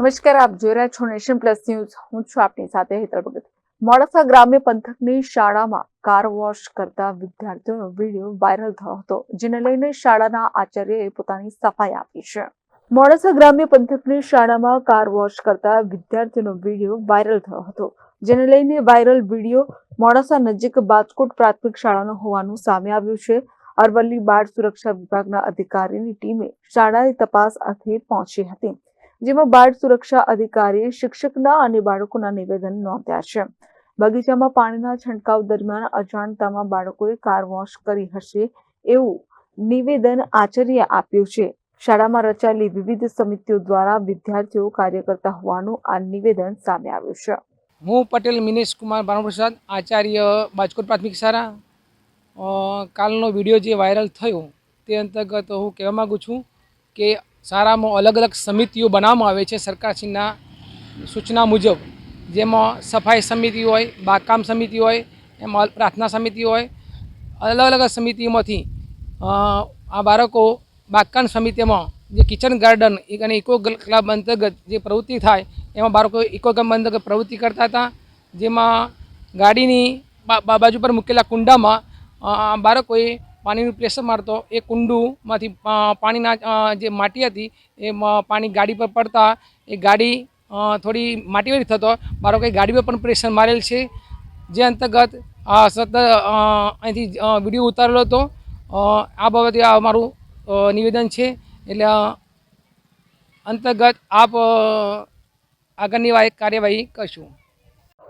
નમસ્કાર, આપ જોઈ રહ્યા છો નેશન પ્લસ ન્યૂઝ. હું છું આપની સાથે હેતલ ભગત. મોડાસા ગ્રામ્ય પંથકની શાળામાં કાર વોશ કરતા વિદ્યાર્થીઓનો વીડિયો વાયરલ થયો હતો, જેને લઈને શાળાના આચાર્યએ પોતાની સફાઈ આપી છે. મોડાસા ગ્રામ્ય પંથકની શાળામાં કાર વોશ કરતા વિદ્યાર્થીઓનો વીડિયો વાયરલ થયો હતો, જેને લઈને વાયરલ વીડિયો મોડાસા નજીક બાજકોટ પ્રાથમિક શાળાનો હોવાનું સામે આવ્યું છે. અરવલ્લી બાળ સુરક્ષા વિભાગના અધિકારીની ટીમે શાળાની તપાસ અર્થે પહોંચી હતી. જેમાં બાળ સુરક્ષા અધિકારીએ શિક્ષકના અને બાળકોના નિવેદન નોંધ્યા છે. બગીચામાં પાણીના છંટકાવ દરમિયાન અજાણતામાં બાળકોએ કાર વોશ કરી હશે એવું નિવેદન આચાર્ય આપ્યું છે. શાળામાં રચાયેલી વિવિધ સમિતિઓ દ્વારા વિદ્યાર્થીઓ કાર્ય કરતા હોવાનું આ નિવેદન સામે આવ્યું છે. હું પટેલ મિનેશ કુમાર ભાનુપ્રસાદ આચાર્ય બાજકોટ પ્રાથમિક શાળા. કાલનો વીડિયો જે વાયરલ થયો તે અંતર્ગત હું કહેવા માગું છું કે શાળામાં અલગ અલગ સમિતિઓ બનાવવામાં આવે છે સરકારશ્રીના સૂચના મુજબ. જેમાં સફાઈ સમિતિ હોય બાગકામ સમિતિ હોય, એમાં પ્રાર્થના સમિતિ હોય, અલગ અલગ સમિતિઓમાંથી આ બાળકો બાગકામ સમિતિમાં જે કિચન ગાર્ડન અને ઇકો ક્લબ અંતર્ગત જે પ્રવૃત્તિ થાય, એમાં બાળકો ઇકો ક્લબ અંતર્ગત પ્રવૃત્તિ કરતા હતા. જેમાં ગાડીની બાજુ પર મૂકેલા કુંડામાં બાળકોએ પાણીનું પ્રેશર મારતો. એ કુંડુમાંથી પાણીના જે માટી હતી, એ પાણી ગાડી પર પડતા, એ ગાડી થોડી માટીવાળી થતો. બાળકોએ ગાડી પર પણ પ્રેશર મારેલ છે. જે અંતર્ગત સતત અહીંથી વીડિયો ઉતારેલો હતો. આ બાબતે આ અમારું નિવેદન છે. એટલે અંતર્ગત આપ આગળની કાર્યવાહી કરશું.